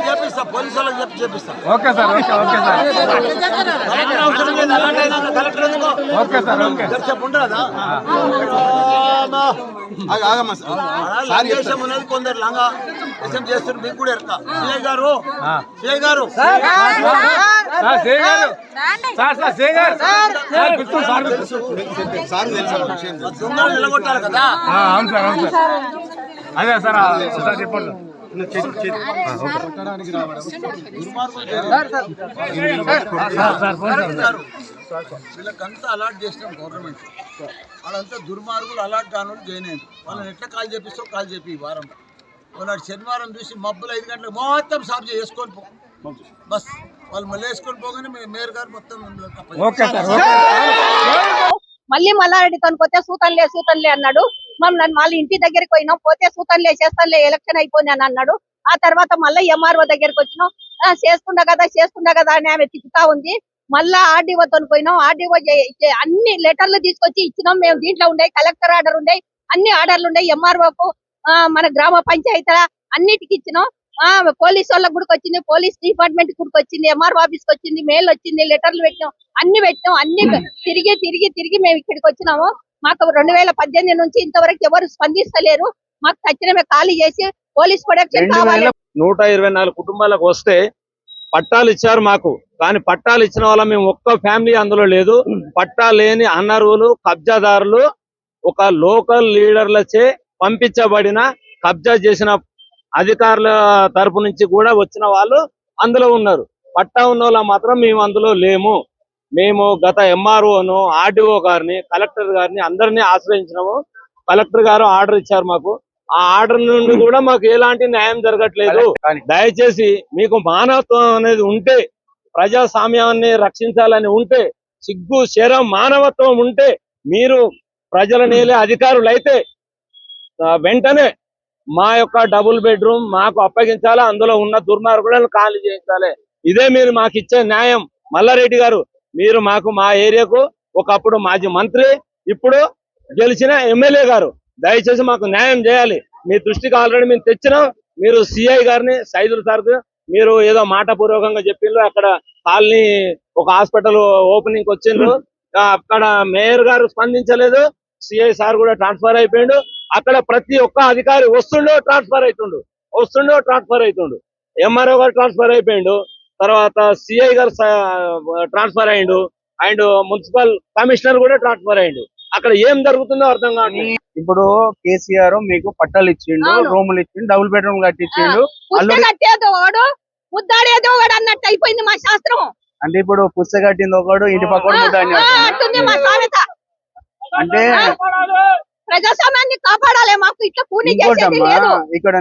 చేపిస్తా పోలీసులకు చెప్పి చేపిస్తా. Okay sir okay okay sir. కొందరు లంగా. విషయం చేస్తున్నారు మీకు కూడా ఎరక. సిఐ గారు సిఐ గారు. సార్ సే గారు సార్ సార్ సే గారు సార్ పిలుస్తుంది సార్ పిలుస్తుంది. సార్ తెలుసా విషయం తెలుసు. దొంగలు నిలగొట్టాలి కదా ఆ, అవును సార్ అవును సార్ అదే సార్ ఆ, సార్ చెప్పండి వీళ్ళకంతా అలాట్ చేసినాం గవర్నమెంట్ వాళ్ళంతా దుర్మార్గులు అలాట్ కాని వాళ్ళు జాయిన్ అయ్యారు వాళ్ళని ఎట్లా కాల్ చేపిస్తావు కాల్ చెప్పి ఈ వారం వాళ్ళకి శనివారం చూసి మబ్బులు ఐదు గంటలకు మొత్తం సాఫ్ చేసుకొని పో బస్ వాళ్ళు మళ్ళీ వేసుకొని పోగానే మే- మేయర్ గారు మొత్తం మిమ్మల్ని అప్పచెప్పారు. Okay sir okay. మళ్ళీ మల్లారెడ్డితో పోతే సూతన్లే సూతన్లే అన్నాడు. మమ్మల్ని వాళ్ళ ఇంటి దగ్గరికి పోయినాం పోతే సూతన్లే చేస్తానులే ఎలక్షన్ అయిపోయింది అని అన్నాడు. ఆ తర్వాత మళ్ళీ ఎంఆర్ఓ దగ్గరికి వచ్చినాం. ఆ, చేస్తుండ కదా చేస్తుండ కదా అని ఆమె తిప్పుతా ఉంది. మళ్ళా ఆర్డీఓతో పోయినాం. ఆర్డీఓ అన్ని లెటర్లు తీసుకొచ్చి ఇచ్చినాం. మేము దీంట్లో ఉండే కలెక్టర్ ఆర్డర్ ఉండే అన్ని ఆర్డర్లు ఉండే ఎంఆర్ఓకు మన గ్రామ పంచాయతీ అన్నిటికి ఇచ్చినాం. పోలీస్ వాళ్ళకి కూడా వచ్చింది పోలీస్ డిపార్ట్మెంట్ కూడా వచ్చింది ఎంఆర్ఓ ఆఫీస్కి వచ్చింది మెయిల్ వచ్చింది లెటర్లు పెట్టినాం అన్ని పెట్టినాం అన్ని తిరిగి తిరిగి తిరిగి మేము ఇక్కడికి వచ్చినాము. మాకు రెండు వేల పద్దెనిమిది నుంచి ఇంతవరకు ఎవరు స్పందిస్తలేరు. మాకు తక్షణమే ఖాళీ చేసి పోలీస్ ప్రొడక్షన్ రెండు కావాలి. వేల నూట ఇరవై నాలుగు కుటుంబాలకు వస్తే పట్టాలు ఇచ్చారు మాకు. కానీ పట్టాలు ఇచ్చిన వాళ్ళ మేము ఒక్క ఫ్యామిలీ అందులో లేదు. పట్టా లేని అనర్హులు కబ్జాదారులు ఒక లోకల్ లీడర్లచే పంపించబడిన కబ్జా చేసిన అధికారుల తరపు నుంచి కూడా వచ్చిన వాళ్ళు అందులో ఉన్నారు. పట్టా ఉన్న వాళ్ళ మాత్రం మేము అందులో లేము. మేము గత ఎంఆర్ఓను ఆర్డీఓ గారిని కలెక్టర్ గారిని అందరినీ ఆశ్రయించినాము. కలెక్టర్ గారు ఆర్డర్ ఇచ్చారు మాకు. ఆ ఆర్డర్ నుండి కూడా మాకు ఎలాంటి న్యాయం జరగట్లేదు. దయచేసి మీకు మానవత్వం అనేది ఉంటే ప్రజాస్వామ్యాన్ని రక్షించాలని ఉంటే సిగ్గు శరం మానవత్వం ఉంటే మీరు ప్రజల నేలే అధికారులు అయితే వెంటనే మా యొక్క డబుల్ బెడ్రూమ్ మాకు అప్పగించాలి? అందులో ఉన్న దుర్మార్గులను ఖాళీ చేయించాలి. ఇదే మీరు మాకు ఇచ్చే న్యాయం. మల్లారెడ్డి గారు మీరు మాకు మా ఏరియాకు ఒకప్పుడు మాజీ మంత్రి ఇప్పుడు గెలిచిన ఎమ్మెల్యే గారు. దయచేసి మాకు న్యాయం చేయాలి. మీ దృష్టికి ఆల్రెడీ మేము తెచ్చినాం. మీరు సిఐ గారిని సైదుల్ సార్ మీరు ఏదో మాట పూర్వకంగా చెప్పిండ్రు. అక్కడ కాలనీ ఒక హాస్పిటల్ ఓపెనింగ్ వచ్చిండ్రు. అక్కడ మేయర్ గారు స్పందించలేదు. సిఐ సార్ కూడా ట్రాన్స్ఫర్ అయిపోయిండు. అక్కడ ప్రతి ఒక్క అధికారి వస్తుండో ట్రాన్స్ఫర్ అవుతుండు వస్తుండో ట్రాన్స్ఫర్ అవుతుండు ఎంఆర్ఓ గారు ట్రాన్స్ఫర్ అయిపోయిండు. తర్వాత సిఐ గారు ట్రాన్స్ఫర్ అయ్యిండు అండ్ మున్సిపల్ కమిషనర్ కూడా ట్రాన్స్ఫర్ అయ్యిండు అక్కడ ఏం జరుగుతుందో అర్థం కావట్లేదు. ఇప్పుడు కేసీఆర్ మీకు పట్టాలు ఇచ్చిండు. రూములు ఇచ్చిండు డబుల్ బెడ్రూమ్ కట్టించిండు. ముద్దాడేది ఒకడు అన్నట్టు అయిపోయింది మా శాస్త్రం. అంటే ఇప్పుడు పుస్తక కట్టింది ఒకడు ఇంటి సామెత. అంటే ప్రజాస్వామ్యాన్ని కాపాడాలి. మాకు ఇట్లా కూని చేసేది లేదు. ఇక్కడ